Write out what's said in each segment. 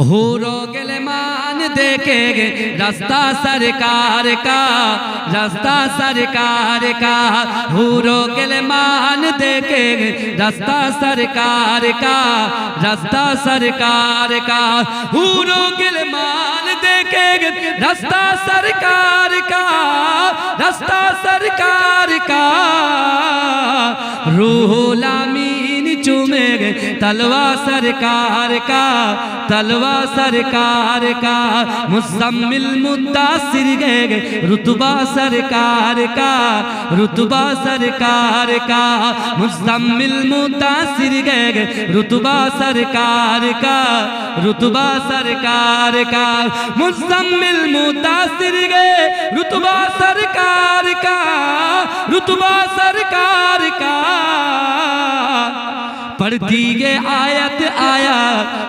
ہورو گلمان دیکھے گے رستہ سرکار کا رستہ سرکار کا ہورو گلمان دیکھے گے رستہ سرکار کا رستہ سرکار کا ہورو گلمان हो गेले मान देखे गे रास्ता सरकार का रास्ता सरकार का रूहुल अमीन चूमे गे तलवा सरकार का तलवा सरकार का मुसम्मिल मुद्दासिर गे गे रुतबा सरकार का रुतबा सरकार का मुसम्मिल मुद्दासिर गे गे रुतबा सरकार का रुतबा सरकार का مزمل متاثر گئے، رتبہ سرکار کا، رتبہ سرکار کا۔ پڑھتی گے آیت، آیا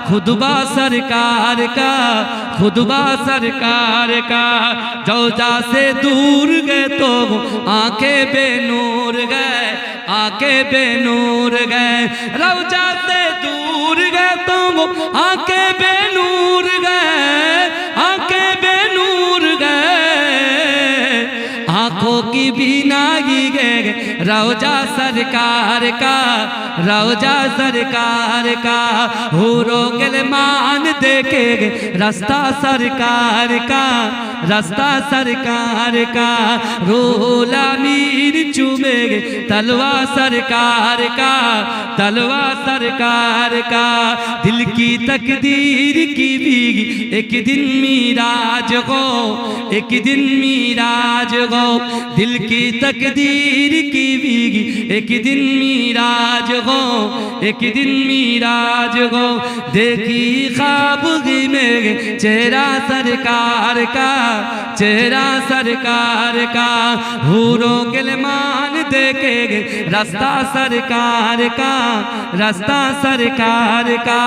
خدبہ سرکار کا، خطبہ سرکار کا۔ جوجا سے دور گئے تو آنکھیں بے نور گئے، آنکھیں بے نور گئے۔ روجا سے دور گئے تو آنکھیں بے نور گئے۔ বিনা روجہ سرکار کا، روجہ سرکار کا ہورو گلمان دیکھے گے۔ رستہ سرکار کا، رستہ سرکار کا، روح امین چومے گے۔ تلوہ سرکار کا، تلوہ سرکار کا۔ دل کی تقدیر کی بھی ایک دن میراج گو ایک دن میراج گو دل کی تقدیر की तकदीर की बीगी एक दिन मीराज हो एक दिन मीराज हो देखी ख्वाब में चेहरा सरकार का चेहरा सरकार का हूरो गिलमान देखे रास्ता सरकार का रास्ता सरकार का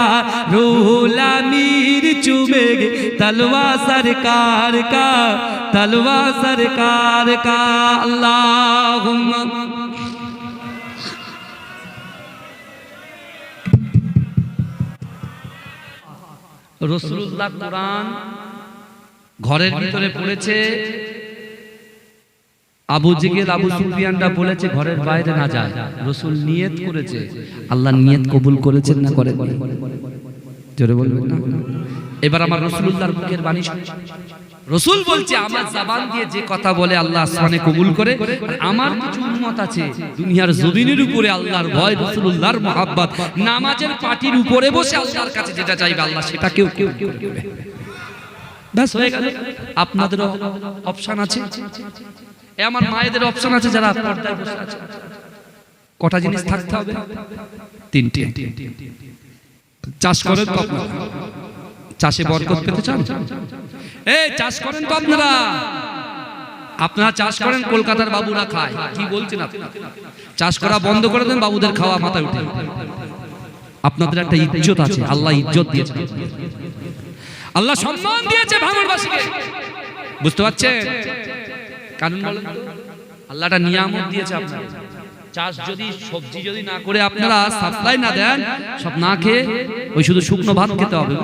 रूला मीर चुमेगे तलवा सरकार का तलवा सरकार का अल्लाह রসুল্লাহ কোরআন ঘরের ভিতরে পড়েছে আবু জিগেল আবু সুফিয়ানরা বলেছে ঘরের বাইরে না যায়। রসুল নিয়ত করেছে। আল্লাহ নিয়ত কবুল করেছেন না করে জোরে বলবেন না? এবার আমার রসুল্লাহর মুখের বাণী। রসুল বলছে, আমার জাবান দিয়ে যে কথা বলে আল্লাহ আসমানে কবুল করে, আমার কিছু উম্মত আছে, দুনিয়ার জমিনের উপরে আল্লাহর ভয় রসুল্লাহর মহাব্বত, নামাজের পাটির উপরে বসে আল্লাহর কাছে যেটা চাইবে, আল্লাহ সেটা কেউ কেউ কেউ। ব্যাস, হয়ে গেল। আপনাদেরও অপশন আছে। এ আমার মায়েদের অপশন আছে যারা পর্দায় বসে আছে। কটা জিনিস থাকতে হবে? তিনটে। চাষ করেন আপনারা? চাষে বরকত পেতে চান? এই চাষ করেন তো আপনারা। আপনারা চাষ করেন কলকাতার বাবুরা খায়। কি বলছেন আপনারা চাষ করা বন্ধ করে দেন বাবুদের খাওয়া মাথায় উঠে। আপনাদের একটা ইজ্জত আছে আল্লাহ ইজ্জত দিয়েছে আল্লাহ সম্মান দিয়েছে ভাঙনবাসীকে বুঝতে পারছেন? কারণ বলেন তো? আল্লাহটা নিয়ামত দিয়েছে আপনার। চাষ যদি, সবজি যদি না করে আপনারা সাপ্লাই না দেন, সব না খেয়ে ওই শুধু শুকনো ভাত খেতে হবে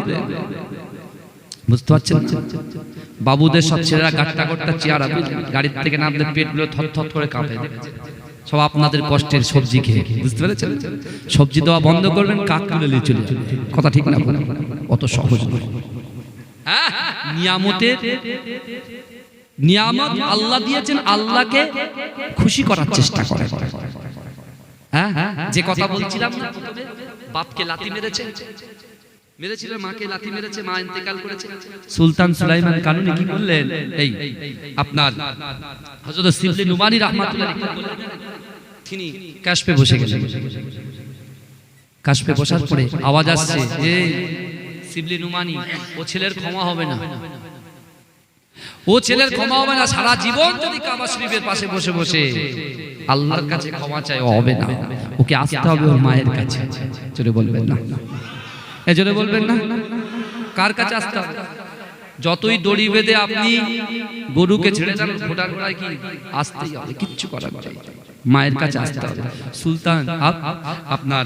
বুঝতে পারছেন? বাবুদের সব ছেলেরা গাট্টা গাট্টা চেয়ার গাড়ির থেকে নামলে পেটগুলো থর থর করে কাঁপে। সব আপনাদের কষ্টের সবজি খেয়ে, বুঝতে পেরেছেন? সবজি দেওয়া বন্ধ করবেন কাক তুলে চলে কথা ঠিক না অত সহজ হ্যাঁ নিয়ামতের, নিয়ামত আল্লাহ দিয়েছেন, আল্লাহকে খুশি করার চেষ্টা করে যে কথা বলছিলাম না প্রথমে, বাপকে লাথি মেরেছে। মেরেছিল মাকে লাথি মেরেছে মা ইন্তেকাল করেছে। সুলতান সুলাইমান কানুনি কি বললেন? এই আপনার হযরত সিবলি নুমানি রাহমাতুল্লাহ তিনি কাশপে বসে গেলেন। কাশপে বসার পরে আওয়াজ আসছে সিবলি নুমানি ও ছেলের ক্ষমা হবে না। ও ছেলের ক্ষমা হবে না সারা জীবন যদি কাবা শরীফের পাশে বসে বসে। আল্লাহর কাছে ক্ষমা চাই হবে না। ওকে আসতে হবে ওর মায়ের কাছে। চলে বলবেন না। এই জন্য বলবেন না। কার কাছে আসতে হবে? যতই দড়ি বেঁধে আপনি গরুকে ছেড়ে যান গোড়ায় কি আসতেই হবে? কিচ্ছু করার মায়ের কাছে আসতে হবে। সুলতান আপ- আপনার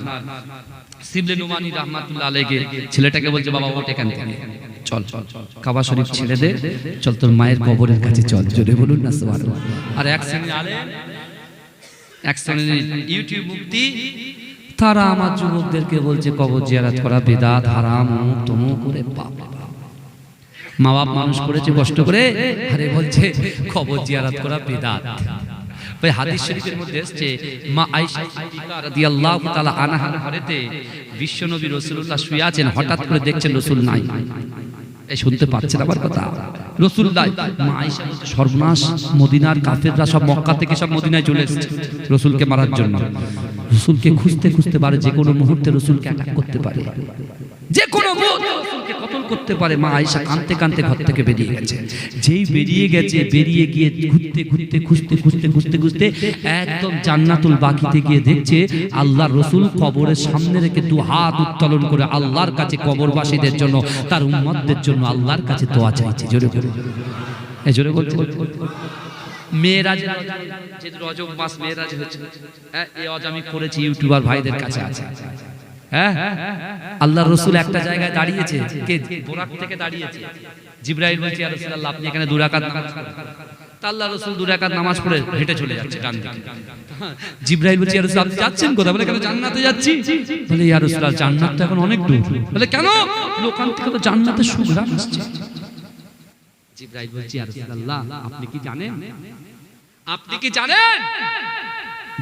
সিবলে নুমানি রহমাতুল্লাহ আলাইকে ছেলেটাকে বলছে বাবা ওঠ এখান থেকে। চল চল। কাবা শরীফ ছেড়ে দে। চল তোর মায়ের কবরের কাছে চল। জোরে বলুন না সুবহানাল্লাহ। আর এক শ্রেণির আলেম ইউটিউব তারা আমার যুবকদেরকে বলছে, কবর জিয়ারাত করা বেদাত হারাম অমুক করে বাপ মা বাপ মানুষ করেছে কষ্ট করে, আরে বলছে, কবর জিয়ারাত করা বেদাত। ওই মধ্যে মা ঘরেতে বিশ্বনবী শুয়ে আছেন, হঠাৎ করে দেখছেন রাসূল নাই। শুনতে পাচ্ছেন আমার কথা। রসুল্লাহ সর্বনাশ, মদিনার কাফেররা সব মক্কা থেকে সব মদিনায় চলে এসেছে। রসুলকে মারার জন্য। রসুলকে খুঁজতে খুঁজতে পারে, যে কোনো মুহূর্তে রসুলকে অ্যাটাক করতে পারে। যে কোনো করতে পারে, মা আয়েশা কাঁদতে কাঁদতে ঘর থেকে বেরিয়ে গেছে। যেই বেরিয়ে গেছে, বেরিয়ে গিয়ে ঘুরতে ঘুরতে, খুঁজতে খুঁজতে খুঁজতে খুঁজতে একদম জান্নাতুল বাকিতে গিয়ে দেখছে আল্লাহর রসুল কবরের সামনে রেখে দু হাত উত্তোলন করে আল্লাহর কাছে কবরবাসীদের জন্য, তার উম্মতদের জন্য আল্লাহর কাছে দোয়া চাইছে। জোরে এই জোরে বলছে মেয়েরাজ মাস মেয়েরাজ হচ্ছে ইউটিউবার ভাইদের কাছে আছে। হ্যাঁ? আল্লাহ রসুল একটা জায়গায় দাঁড়িয়েছে। কে? বোরাক থেকে দাঁড়িয়েছে। জিব্রাইল বলছে রাসূলুল্লাহ আপনি এখানে দুরাকাত নামাজ আল্লাহ রসুল দুরাকাত নামাজ পড়ে হেঁটে চলে যাচ্ছে ডান দিকে। জিব্রাইল বলছে আপনি যাচ্ছেন কোথায়? বলে কেন জান্নাতে যাচ্ছি? বলে ইয়া জান্নাত তো এখন অনেক দূর। বলে কেন? ওখান থেকে তো জান্নাতের সুঘ্রাণ আসছে। জিব্রাইল বলছে আপনি কি জানেন? আপনি কি জানেন?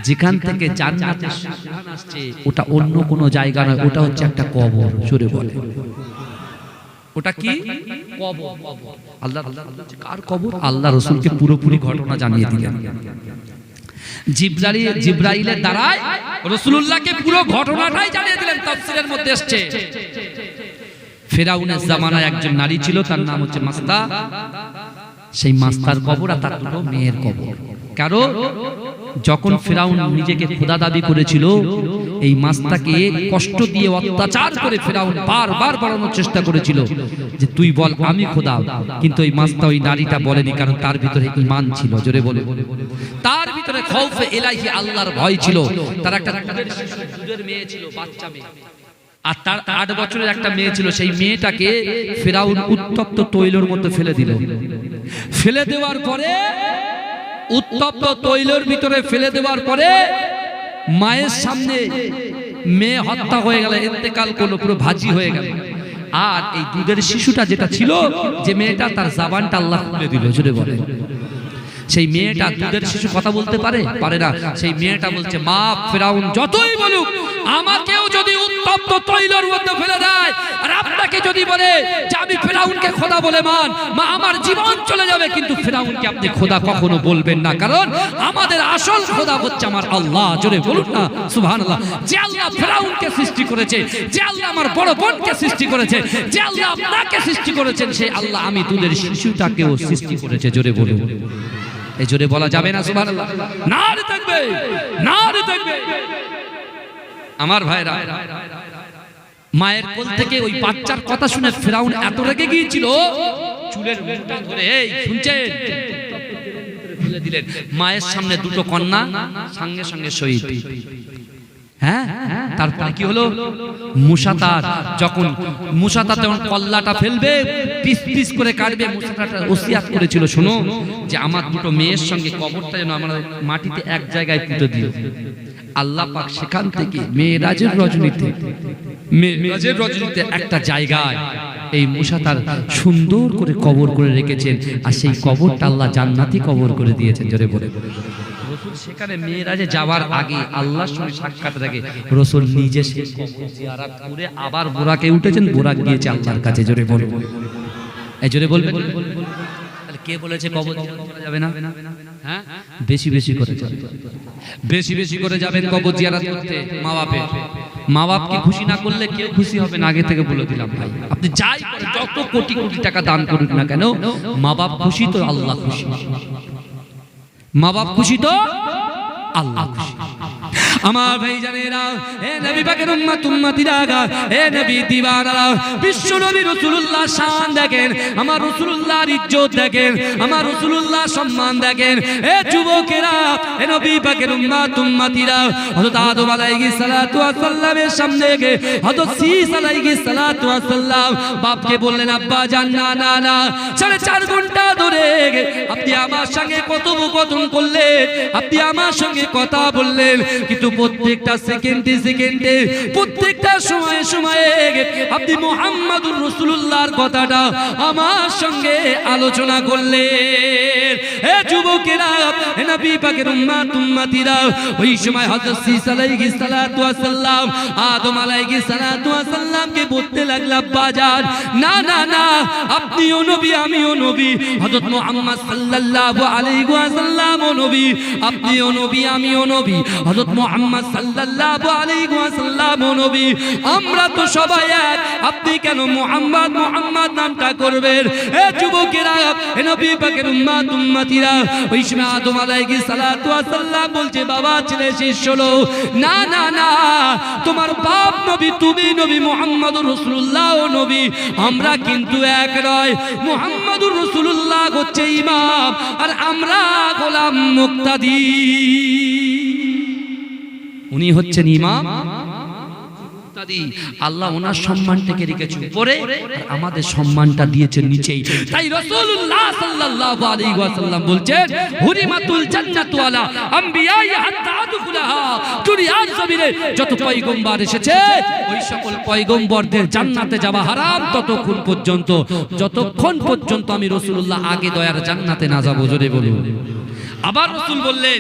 যেখান থেকে জান্নাতের সুঘ্রাণ আসছে ওটা অন্য কোনো জায়গা নয় ওটা হচ্ছে একটা কবর জোরে বলে ওটা কি? কবর। আল্লাহ কার কবর? আল্লাহ রসুলকে পুরোপুরি ঘটনা জানিয়ে দিলেন। জিব্রাইল জিব্রাইলের দ্বারাই রসুলুল্লাহকে পুরো ঘটনাটাই জানিয়ে দিলেন তাফসিরের মধ্যে এসছে। ফেরাউনের জামানায় একজন নারী ছিল তার নাম হচ্ছে মাস্তা। সেই মাস্তার কবর আর তার দুটো মেয়ের কবর। কারও? যখন ফেরাউন নিজেকে খোদা দাবি করেছিল এই মাস্তাকে কষ্ট দিয়ে অত্যাচার করে ফেরাউন বারবার বাড়ানোর চেষ্টা করেছিল যে তুই বল আমি খোদা। কিন্তু ওই মাস্তা ওই নারীটা বলেনি কারণ তার ভিতরে ইমান ছিল জোরে বলে। তার ভিতরে খৌফে এলাহি আল্লাহর ভয় ছিল। তার একটা মেয়ে ছিল বাচ্চা মেয়ে। আর তার আট বছরের একটা মেয়ে ছিল সেই মেয়েটাকে ফেরাউন উত্তপ্ত তৈলর মধ্যে ফেলে দিল। ফেলে দেওয়ার পরে উত্তপ্ত তৈলের ভিতরে ফেলে দেওয়ার পরে মায়ের সামনে মেয়ে হত্যা হয়ে গেল ইন্তেকাল করল পুরো ভাজি হয়ে গেল। আর এই দুধের শিশুটা যেটা ছিল, যে মেয়েটা তার জাবানটা আল্লাহ খুলে দিল জুড়ে বলে। সেই মেয়েটা দুধের শিশু কথা বলতে পারে? পারে না। সেই মেয়েটা বলছে, মা, ফেরাউন যতই বলুক, আমাকেও যদি উত্তপ্ত তৈলের মধ্যে ফেলে দেয়। আর আপনাকে যদি বলে যে আমি ফেরাউনকে খোদা বলে মান, মা, আমার জীবন চলে যাবে, কিন্তু ফেরাউনকে আপনি খোদা কখনো বলবেন না। কারণ আমাদের আসল খোদা হচ্ছে আমার আল্লাহ। জোরে বলুন না, সুবহানাল্লাহ। যে আল্লাহ ফেরাউনকে সৃষ্টি করেছে, যে আল্লাহ আমার বড় বোনকে সৃষ্টি করেছে, যে আল্লাহ আপনাকে সৃষ্টি করেছেন, সেই আল্লাহ আমি দুধের শিশুটাকেও সৃষ্টি করেছে। জোরে বলুন। এই জোরে বলা যাবে না, সুবহানাল্লাহ? না রে থাকবে না রে থাকবে। আমার ভাইরা, মায়ের কোল থেকে ওই বাচ্চার কথা শুনে ফেরাউন এত রেগে গিয়েছিল, চুলের ধরে, এই, শুনছেন? দিলেন। মায়ের সামনে দুটো কন্যা, সঙ্গে সঙ্গে শহীদ। হ্যাঁ তারপরে কি যখন ফেলবে করে করেছিল যে আমার দুটো মেয়ের সঙ্গে কবরটা যেন আমরা মাটিতে এক জায়গায় পুঁতে দিও। আল্লাহ পাক সেখান থেকে মেয়েরাজের রজনীতে মেয়েরাজের রজনীতে একটা জায়গায় এই মুসাতার সুন্দর করে কবর করে রেখেছেন আর সেই কবরটা আল্লাহ জান্নাতি কবর করে দিয়েছেন জোরে বলে। রসুল সেখানে মেয়েরাজে যাওয়ার আগে আল্লাহর সঙ্গে সাক্ষাৎ আগে রসুল নিজে জিয়ারাত করে আবার বোরাকে উঠেছেন বোরাক গিয়েছে আল্লাহর কাছে জোরে বলে। এই জোরে তাহলে কে বলেছে কবর যাবে না? হ্যাঁ? বেশি বেশি করে যাবে বেশি বেশি করে যাবেন কবর জিয়ারাত করতে মা বাপের মা বাপকে খুশি না করলে কেউ খুশি হবে না, আগে থেকে বলে দিলাম ভাই। আপনি যাই যত কোটি কোটি টাকা দান করুন না কেন মা বাপ খুশি তো আল্লাহ খুশি। মা বাপ খুশি তো আল্লাহ খুশি। আমার ভাই জানেরা, এ নবী পাকের উম্মত উম্মতিরা এ নবী দিওয়ানারা, বিশ্ব নবী রাসূলুল্লাহ শান দেখেন, আমার রাসূলুল্লাহর ইজ্জত দেখেন, আমার রাসূলুল্লাহ সম্মান দেখেন। এ যুবকেরা, এ নবী পাকের উম্মত, উম্মতিরা, হযরত আদম আলাইহিস সালাতু ওয়াস সালামের সামনে গিয়ে হযরত শীস আলাইহিস সালাতু ওয়াস সালাম বাপকে বললেন, আব্বা জান না না না। সাড়ে চার ঘণ্টা ধরে আপনি আমার সঙ্গে কত কথোপকথন করলেন, আপনি আমার সঙ্গে কথা বললেন, কিন্তু প্রত্যেকটা সেকেন্ডে সেকেন্ডে, প্রত্যেকটা সময়ে সময়ে আপনি মোহাম্মদুর রসুল্লাহর কথাটা আমার সঙ্গে আলোচনা করলেন। এ যুবকেরা নবী পাকের উম্মাত, উম্মাতিরা, ওই সময় হযরত সীস আলাইহিস সালাতু ওয়াস সালাম আদম আলাইহিস সালাতু ওয়াস সালামকে বলতে লাগলাম বাজার না না না, আপনিও নবী, আমিও নবী। হযরত মুহাম্মদ সাল্লাল্লাহু আলাইহি নবী, আপনিও নবী, আমিও নবী। হযরত মুহাম্মদ সাল্লাল্লাহু আলাইহি ওয়াসাল্লাম নবী, আমরা তো সবাই এক। আপনি কেন মুহাম্মদ মুহাম্মদ নামটা করবেন? এ যুবকেরা, এ নবী পাকের উম্মত, উম্মতিরা, ওই সময় আদম আলাইহিস সালাতু ওয়াসাল্লাম বলছে, বাবা, ছেলে শেষ হলো। না না না, তোমার বাপ নবী, তুমি নবী মুহাম্মদুর রাসূলুল্লাহ ও নবী, আমরা কিন্তু এক নয়। মুহাম্মদুর রাসূলুল্লাহ হচ্ছে ইমাম, আর আমরা গোলাম মুক্তাদি। উনি হচ্ছেন ইমাম। আল্লাহ ওনার সম্মানটাকে রেখেছে উপরে আমাদের সম্মানটা দিয়েছেন নিচেই। তাই রাসূলুল্লাহ সাল্লাল্লাহু আলাইহি ওয়াসাল্লাম বলছেন, হুরিমাতুল জান্নাতু আলা হাত্তা যত পয়গম্বর এসেছে, ওই সকল পয়গম্বরদের জান্নাতে যাওয়া হারাম ততক্ষণ পর্যন্ত, যতক্ষণ পর্যন্ত আমি রাসূলুল্লাহ আগে দয়ার জান্নাতে না যাব, জোরে বলুন। আবার রসুল বললেন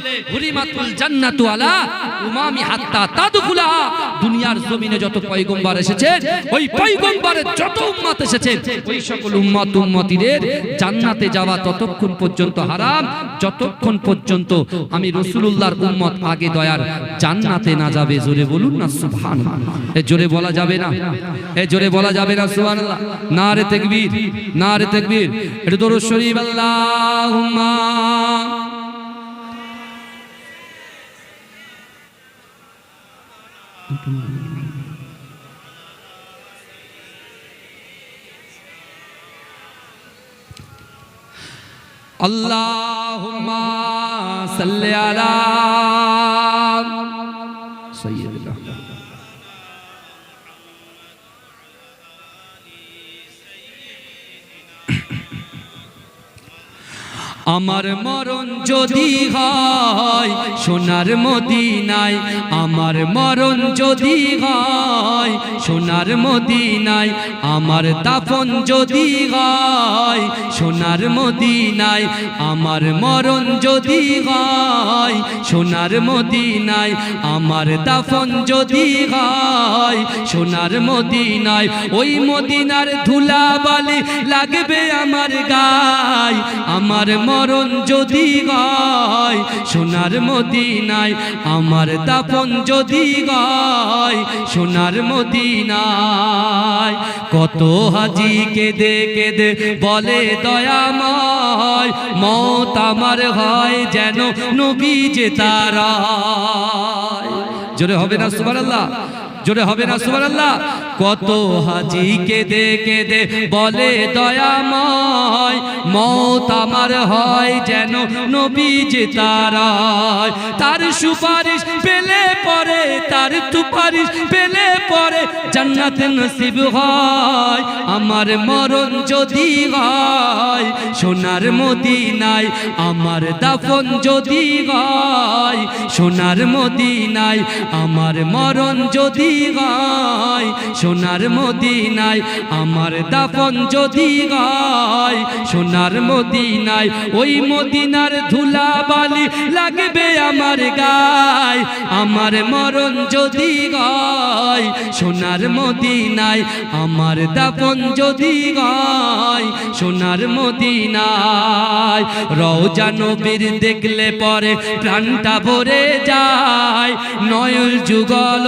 দুনিয়ার জমিনে যত পয়গম্বর এসেছে, ওই পয়গম্বরের যত উম্মত এসেছে, ওই সকল উম্মত উম্মতিদের জান্নাতে যাওয়া ততক্ষণ পর্যন্ত হারাম, যতক্ষণ পর্যন্ত আমি রসুলুল্লাহর উম্মত আগে দয়ার জান্নাতে না যাবে। জোরে বলুন না, সুবহানাল্লাহ। এ জোরে বলা যাবে না। এ জোরে বলা যাবে না, সুবহানাল্লাহ। না রে তাকবীর না রে তাকবীর। এটা দরুদ শরীফ, আল্লাহুম্মা اللهم صل على سيدنا আমার মরণ যদি হয়, সোনার মদিনায় আমার মরণ যদি হয়, সোনার মদিনায় আমার দাফন যদি হয়, সোনার মদিনায় আমার মরণ যদি হয়, সোনার মদিনায় আমার দাফন যদি হয়, সোনার মদিনায় ওই মদিনার ধুলা বালি লাগবে আমার গায়, আমার মরণ যদি গায়, সোনার মদিনায়, আমার দাপন যদি গায়, সোনার মদিনায়। কত হাজি কেঁদে কেঁদে বলে দয়া দয়াময়, মত আমার হয় যেন নবী যে তারা জোরে হবে না, সুবহানাল্লাহ। জোরে হবে না, সুবহানাল্লাহ। কত হাজি কেঁদে কেঁদে বলে দয়াময়। মত আমার হয় যেন নবী যে তারায় তার সুপারিশ পেলে পরে, তার সুপারিশ পেলে পরে জান্নাতে নসিব হয়। আমার মরণ যদি হয়, সোনার মদিনায় আমার দাফন যদি হয়, সোনার মদিনায় আমার মরণ যদি হয় সোনার মদিনায়, আমার দাফন যদি হয় সোনার মদিনায়, ওই মদিনার ধুলা বালি লাগবে আমার গায়। আমার মরণ যদি হয় সোনার মদিনায়, আমার দাফন যদি গায়, সোনার মদিনায়। রওজা নবীর দেখলে পরে প্রাণটা ভরে যায়। নয়ল যুগল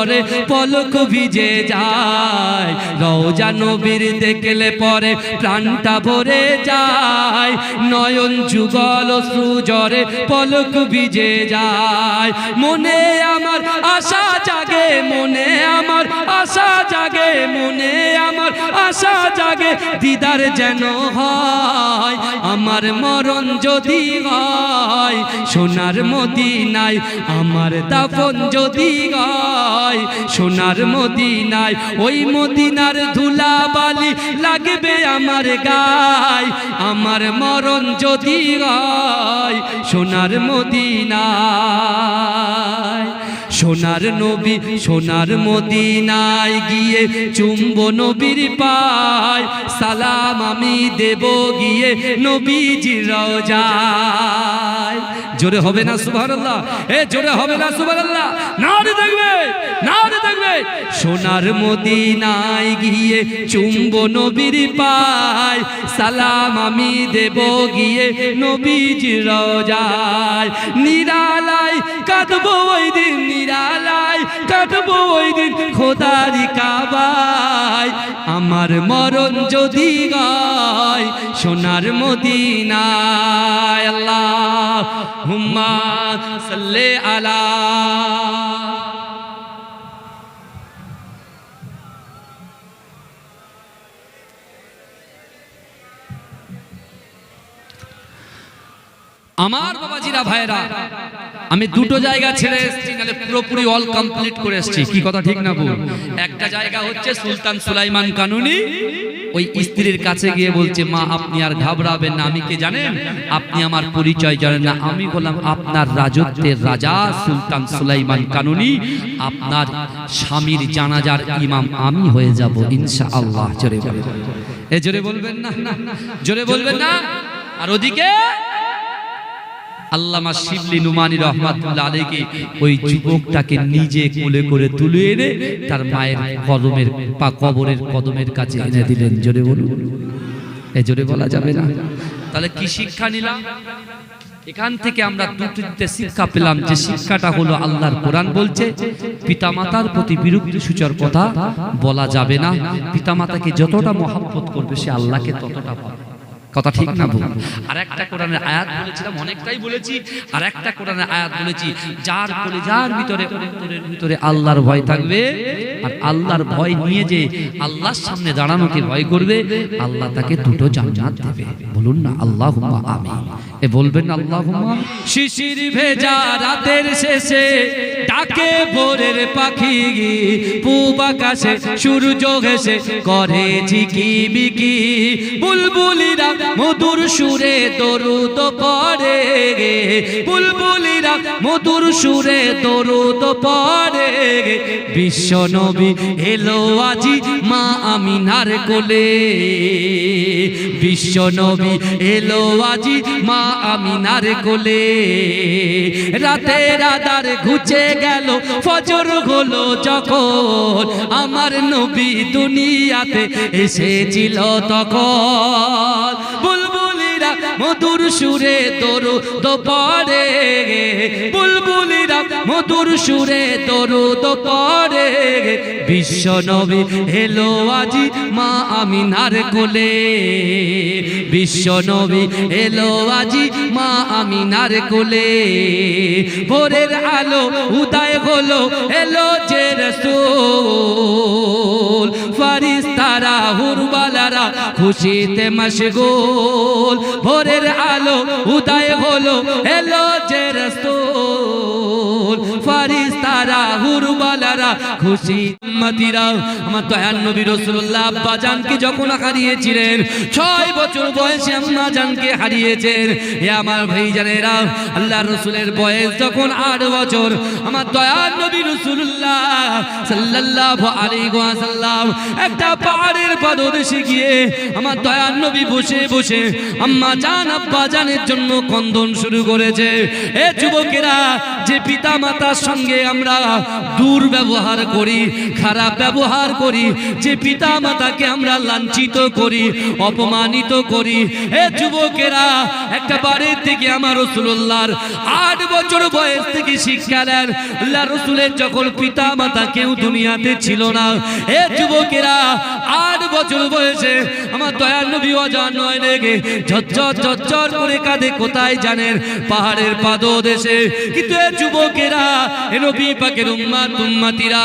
সুজরে পলক ভিজে যায়। রওজা নবীর দেখলে পরে প্রাণটা ভরে যায়। নয়ন যুগল সুজরে পলক ভিজে যায়। মনে আমার আশা মনে আমার আশা জাগে, মনে আমার আশা জাগে, দিদার যেন হয়, আমার মরণ যদি হয়, সোনার মদিনায় আমার দাফন যদি হয়, সোনার মদিনায় ওই মদিনার ধুলা বালি লাগবে আমার গায়, আমার মরণ যদি হয়, সোনার মদিনায়। সোনার নবী, সোনার মদিনায় গিয়ে চুম্ব নবীর পায়। সালাম আমি দেব গিয়ে নবী জোরে হবে না সুবহানাল্লাহ? এ, জোরে হবে না সুবহানাল্লাহ? না রে দেখবে না সোনার মদিনায় গিয়ে চুম্ব নবীর পায়। সালাম আমি দেব গিয়ে নবীজি রওজায় নিরালায় কাঁদবো ওই দিন, নিরালায় কাটবো ওই দিন খোদারি কাবায়। আমার মরণ যদি গায় সোনার মদিনায় আল্লাহ হুম্মা সাল্লে আলা আমার বাবাজিরা ভাইরা আমি দুটো জায়গা ছেড়ে এসেছি নাহলে পুরোপুরি অল কমপ্লিট করে এসেছি। কি কথা ঠিক না বল একটা জায়গা হচ্ছে সুলতান সুলাইমান কানুনি। ওই স্ত্রীর কাছে গিয়ে বলছে, মা, আপনি আর ঘাবড়াবেন না, আমি কে জানেন? আপনি আমার পরিচয় জানেন না। আমি বললাম আপনার রাজত্বের রাজা সুলতান সুলাইমান কানুনি। আপনার স্বামীর জানাজার ইমাম আমি হয়ে যাব ইনশা আল্লাহ জোরে বলবেন এ জোরে বলবেন না? জোরে বলবেন না? আর ওদিকে আল্লামা শিবলি নুমানি রহমাতুল্লাহ আলাইকে ওই যুবকটাকে নিজে কোলে করে তুলে এনে তার মায়ের কদমের পা কবরের কদমের কাছে এনে দিলেন। জোরে বলুন। এ জোরে বলা যাবে না। তাহলে কি শিক্ষা নিলাম? এখান থেকে আমরা দুটিতে শিক্ষা পেলাম যে শিক্ষাটা হলো আল্লাহর কোরআন বলছে, পিতামাতার প্রতি বিরুদ্ধ সূচর কথা বলা যাবে না। পিতামাতাকে যতটা মহাব্বত করবে সে আল্লাহকে ততটা পাবে কথা ঠিক না ভুল। আর একটা কোরআনের আয়াত বলেছিলাম, অনেকটাই বলেছি। আর একটা কোরআনের আয়াত বলেছি, যার কলিজার ভিতরে, অন্তরের ভিতরে আল্লাহর ভয় থাকবে, আর আল্লাহর ভয় নিয়ে যে আল্লাহর সামনে দাঁড়ানোকে ভয় করবে, আল্লাহ তাকে দুটো জান্নাত দেবে। বলুন না, আল্লাহুম্মা আমিন। এ বলবেন আল্লাহুম্মা? শিশির ভেজা রাতের শেষে ডাকে ভোরের পাখি, পূব আকাশে সূর্য ঘেসে করে ঝিকি বিকি বুলবুলিরা মধুর সুরে তো পড়ে গে। বুলবুলিরা মধুর সুরে দরুদ পড়ে বিশ্ব নবী এলো আজি মা আমিনার কোলে। বিশ্ব নবী এলো আজি মা আমিনার কোলে। রাতে রাদার ঘুচে গেল, ফজর হলো যখন আমার নবী দুনিয়াতে এসেছিল তখন। মধুর সুরে তরু দোপরে। বুলবুলিরা মধুর সুরে তরু দোপরে। বিশ্ব নবী এলো আজি মা আমিনার কোলে। বিশ্ব নবী এলো আজি মা আমিনার কোলে। ভোরের আলো উদয় হলো, এলো যে রসুল। ফারিস্তারা হুরবালারা খুশিতে মশগুল। ভোরের আলো উদয় হলো এলো যে রসুল। ফারিস্তারা হুরবালারা, খুশি উম্মতিরা আমার দয়ান নবী রাসূলুল্লাহ আব্বা জানকে যখন হারিয়েছিলেন, ছয় বছর বয়সে আম্মা জানকে হারিয়েছেন। এ আমার ভাই জানেরা আল্লাহ রসুলের বয়স যখন আট বছর, আমার দয়ান নবী রাসূলুল্লাহ সাল্লাল্লাহু আলাইহি ওয়াসাল্লাম একটা পাহাড়ের পাদদেশে গিয়ে আমার দয়ান নবী বসে বসে আম্মা জান, আব্বা জানের জন্য কন্দন শুরু করেছে। এ যুবকেরা, যে পিতা মাতার সঙ্গে আমরা দুর্ব্যবহার করি, খারাপ ব্যবহার করি, যে পিতা মাতাকে আমরা লাঞ্ছিত করি, অপমানিত করি। এ যুবকেরা, একটা বাড়ির থেকে আমার রসুল্লাহর আট বছর বয়স থেকে শিক্ষা নেন। রসুলের যখন পিতা মাতা কেউ দুনিয়াতে ছিল না, এ যুবকেরা, আট বছর বয়সে আমার দয়াল নবী অজান নয় রেগে ঝরঝর ঝরঝর করে কাঁদে, কোথায় জানেন? পাহাড়ের পাদদেশে। কিন্তু এ যুবকেরা, এ নবী পাকের উম্মাত, উম্মাতিরা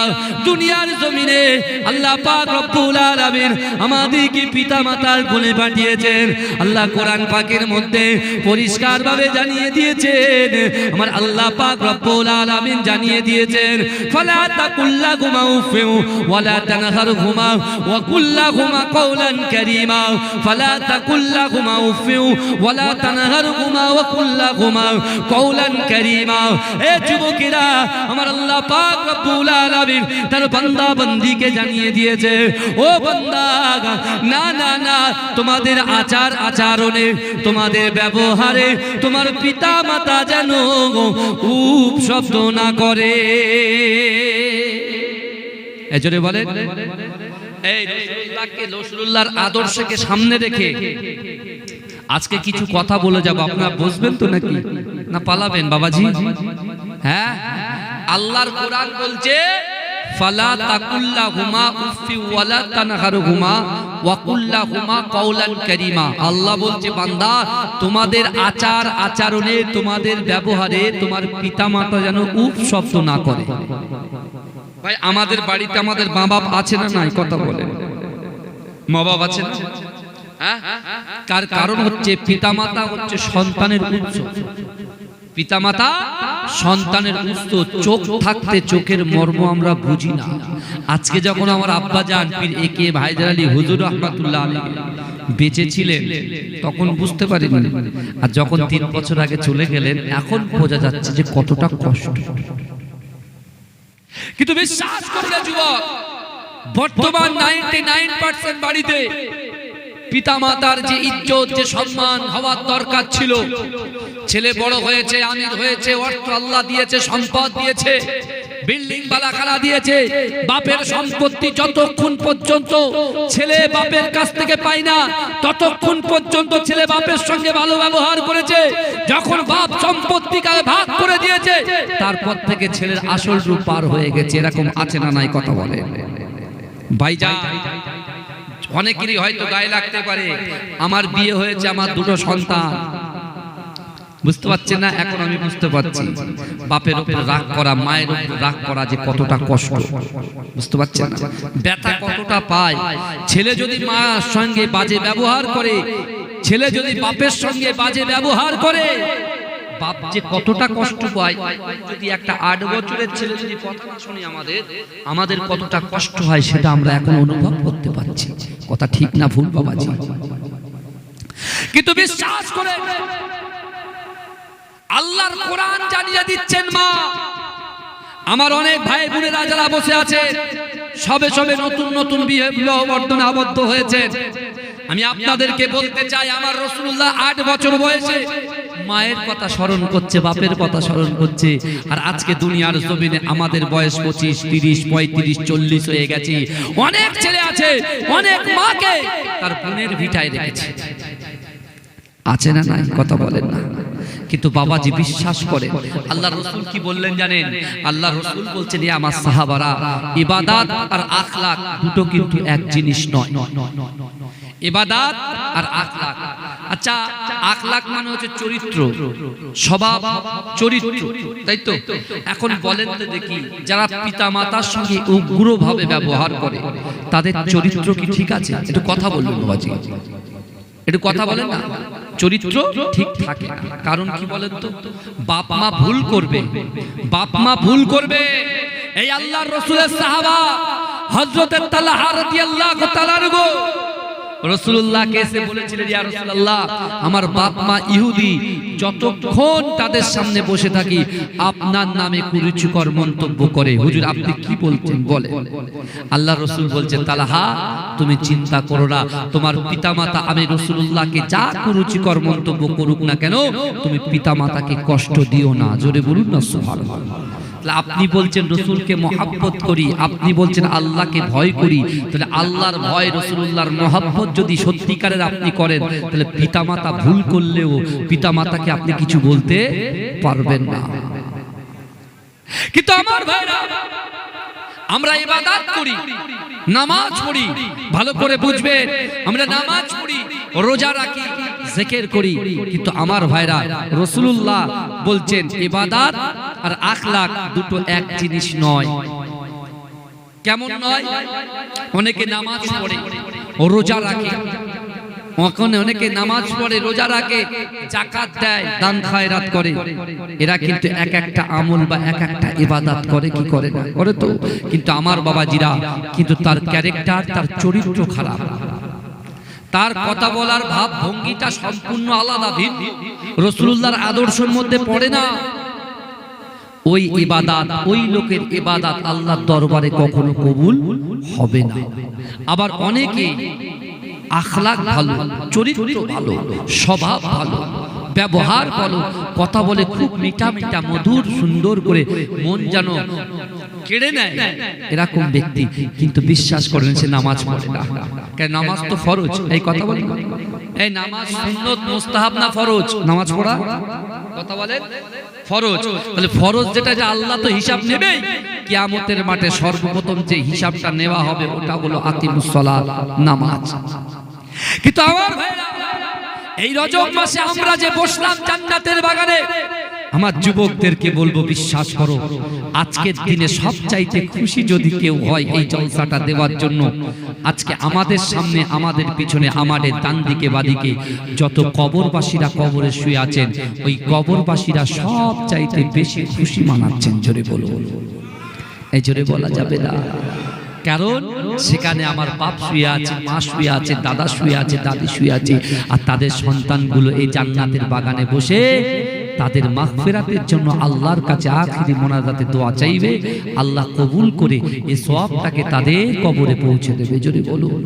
দুনিয়ার জমিনে আল্লাহ পাক রব্বুল আলামিন আমাদেরকে পিতা মাতার কোলে পাঠিয়েছেন। আল্লাহ কোরআন পাকের মধ্যে পরিষ্কারভাবে জানিয়ে দিয়েছেন। আমার আল্লাহ পাক রব্বুল আলামিন জানিয়ে দিয়েছেন, ফালা তাকুল্লাহুমা উফিউ, ওয়ালা তানহারহুমা ওয়া কুল্লাহুমা কওলান কারীমা, ফালা তাকুল্লাহুমা উফিউ, ওয়ালা তানহারহুমা ওয়া কুল্লাহুমা কওলান কারীমা। এ যুবকেরা, আমার আল্লাহ পাক রব্বুল আলামিন তার বান্দা বান্দিকে জানিয়ে দিয়েছে, ও বান্দা, না না না, তোমাদের আচার আচরণে, তোমাদের ব্যবহারে, তোমার পিতা মাতা যেন উপ শব্দ না করে। এজরে বলে এই রসুল্লাহকে, রসুল্লাহর আদর্শকে সামনে রেখে আজকে কিছু কথা বলে যাব। আপনারা বুঝবেন তো নাকি? না পালাবেন, বাবাজি? হ্যাঁ? আল্লাহর কোরআন বলছে, ফালা তাকুল্লাহুমা উফি ওয়ালা তানহারহুমা ওয়া কুল্লাহুমা কওলান কারীমা। আল্লাহ বলছে, বান্দা, তোমাদের আচার আচরণে, তোমাদের ব্যবহারে, তোমার পিতামাতা যেন উফ শব্দ না করে। ভাই, আমাদের বাড়িতে আমাদের মা বাপ আছে না নাই? কথা বলে মা বাপ আছে না? হ্যাঁ? কার কারণ হচ্ছে, পিতামাতা হচ্ছে সন্তানের উৎস। পিতামাতা, সন্তানের উৎস চোখ থাকতে চোখের মর্ম আমরা বুঝি না। আজকে যখন আমার আব্বা যান পীর এ কে ভাইদার আলী হুজুর রহমাতুল্লাহ আলী বেঁচে ছিলেন তখন বুঝতে পারিনি। আর যখন তিন বছর আগে চলে গেলেন, এখন বোঝা যাচ্ছে যে কতটা কষ্ট। কিন্তু বিশ্বাস করলে যুবক, বর্তমান নাইনটি নাইন পার্সেন্ট বাড়িতে পিতামাতার যে ইজ্জত, যে সম্মান হওয়ার দরকার ছিল। ছেলে বড় হয়েছে, আমির হয়েছে অর্থ আল্লাহ দিয়েছে, সম্পদ দিয়েছে, বিল্ডিং বালাখানা দিয়েছে, বাপের সম্পত্তি যতক্ষণ পর্যন্ত ছেলে বাপের কাছ থেকে পায় না, ততক্ষণ পর্যন্ত ছেলে বাপের সঙ্গে ভালো ব্যবহার করেছে, যখন বাপ সম্পত্তিকে ভাগ করে দিয়েছে, তারপর থেকে ছেলের আসল রূপ পার হয়ে গেছে। এরকম আছে না নাই কথা বলে? ভাইজান অনেকেরই হয়তো গায়ে লাগতে পারে, আমার বিয়ে হয়েছে, আমার দুটো সন্তান। বুঝতে পারছেন না? এখন আমি বুঝতে পারছি। বাপের উপর রাগ করা, মায়ের উপর রাগ করা যে কতটা কষ্ট। বুঝতে পারছেন না? ব্যথা কতটা পায়। ছেলে যদি মার সঙ্গে বাজে ব্যবহার করে, ছেলে যদি বাপের সঙ্গে বাজে ব্যবহার করে বাপ যে কতটা কষ্ট পায় যদি একটা আট বছরের ছেলে যদি কথা না শুনি আমাদের আমাদের কতটা কষ্ট হয় সেটা আমরা এখন অনুভব করতে পারছি। কথা ঠিক না ভুল বাবাজি? কিন্তু বিশ্বাস করে আল্লাহর কোরআন জানিয়ে দিচ্ছেন মা। আমার অনেক ভাই বোনেরা যারা বসে আছে সবে সবে নতুন নতুন বিয়ে বিবাহ বর্ধনে আবদ্ধ হয়েছে। আমি আপনাদেরকে বলতে চাই আমার রসুল্লাহ আট বছর বয়সে মায়ের কথা স্মরণ করছে বাপের কথা স্মরণ করছে। আর আজকে দুনিয়ার জমিনে আমাদের বয়স পঁচিশ তিরিশ পঁয়ত্রিশ চল্লিশ হয়ে গেছে। অনেক ছেলে আছে অনেক মাকে তার বোনের ভিটায় রেখেছে। আছে না নাই? কথা বলেন না। কিন্তু বাবাজি বিশ্বাস করে আল্লাহ রসুল কি বললেন জানেন? আল্লাহ রসুল বলছেন এ আমার সাহাবারা ইবাদাত আর আখলাক দুটো কিন্তু এক জিনিস নয়। ইবাদাত আর আখলাক। আচ্ছা আখলাক মানে হচ্ছে চরিত্র। স্বভাব, চরিত্র। তাই তো? এখন বলেন তো দেখি, যারা পিতা মাতার সঙ্গে উগ্রভাবে ব্যবহার করে, তাদের চরিত্র কি ঠিক আছে? একটু কথা বলুন বাবাজি। একটু কথা বলেন না। চরিত্র ঠিক থাকে না। কারণ কি বলেন তো? বাপ মা ভুল করবে। বাপ মা ভুল করবে। এই আল্লাহর রসুলের সাহাবা হযরতের তালহা রাদিয়াল্লাহু তাআলার গো রসুল্লাহকে এসে বলেছিলেন আমার বাপ মা ইহুদি, যতক্ষণ তাদের সামনে বসে থাকি, আপনার নামে কুরুচিকর মন্তব্য করে। হুজুর, আপনি কি বলছেন বলে আল্লাহ রসুল বলছেন তালাহা, তুমি চিন্তা করো না। তোমার পিতামাতা, আমি রসুল্লাহকে যা কুরুচিকর মন্তব্য করুক না কেন, তুমি পিতামাতাকে কষ্ট দিও না। জোরে বলুন না তাহলে আপনি বলছেন রসুলকে মহাব্বত করি, আপনি বলছেন আল্লাহকে ভয় করি, তাহলে আল্লাহর ভয় রসুল্লাহর মহাব্বত যদি সত্যিকারের আপনি করেন, তাহলে পিতামাতা ভুল করলেও পিতামাতাকে আপনি কিছু বলতে পারবেন না। কিন্তু আমার ভাইরা, আমরা ইবাদত করি, নামাজ পড়ি, ভালো করে বুঝবেন, আমরা নামাজ পড়ি, রোজা রাখি জেকের করি, কিন্তু আমার ভাইরা রসুলুল্লাহ বলছেন, ইবাদত আর আখলাক দুটো এক জিনিস নয়। কেমন নয়? অনেকে নামাজ পড়ে, রোজা রাখে। ওখানে অনেকে নামাজ পড়ে, রোজা রাখে জাকাত দেয়, দান খায়রাত করে। এরা কিন্তু এক একটা আমল বা এক একটা ইবাদত করে, কি করে না? করে তো। কিন্তু আমার বাবাজিরা, কিন্তু তার ক্যারেক্টার, তার চরিত্র খারাপ। তার কথা বলার ভাব ভঙ্গিটা সম্পূর্ণ আলাদা, ভিন্ন। রসুল্লাহর আদর্শের মধ্যে পড়ে না। ওই ইবাদাত, ওই লোকের ইবাদাত আল্লাহর দরবারে কখনো কবুল হবে না। আবার অনেকে আখলাক ভালো, চরিত্র ভালো, স্বভাব ভালো, ব্যবহার ভালো, কথা বলে খুব মিঠা মিঠা, মধুর সুন্দর করে মন যেন কেড়ে নেয়। এরকম ব্যক্তি কিন্তু বিশ্বাস করেন সে নামাজ পড়ে না। কেন নামাজ তো ফরজ এই কথা বলি এই নামাজ সুন্নত মুস্তাহাব না ফরজ? নামাজ পড়া? কথা বলেন। ফরজ। তাহলে ফরজ যেটা যে আল্লাহ তো হিসাব নেবেই। কিয়ামতের মাঠে সর্বপ্রথম যে হিসাবটা নেওয়া হবে ওটা হলো আকিমুসসালাত নামাজ। কিন্তু আমার এই রজব মাসে আমরা যে বসলাম জান্নাতের বাগানে আমার যুবকদেরকে বলব, বিশ্বাস করো, আজকের দিনে সবচাইতে খুশি যদি কেউ হয় এই জলসাটা দেওয়ার জন্য, আজকে আমাদের সামনে, আমাদের পিছনে, আমাদের ডান দিকে বাদিকে যত কবরবাসীরা কবরে শুয়ে আছেন, ওই কবরবাসীরা সব চাইতে বেশি খুশি মানাচ্ছেন, জোরে বলো। এই জোরে বলা যাবে না। কারণ সেখানে আমার বাপ শুয়ে আছে, মা শুয়ে আছে, দাদা শুয়ে আছে, দাদি শুয়ে আছে, আর তাদের সন্তানগুলো এই জান্নাতের বাগানে বসে তাদের মাগফিরাতের জন্য আল্লাহর কাছে আখিরি মোনাজাতে দোয়া চাইবে। আল্লাহ কবুল করে এই সবটাকে তাদের কবরে পৌঁছে দেবে। জোরে বলুন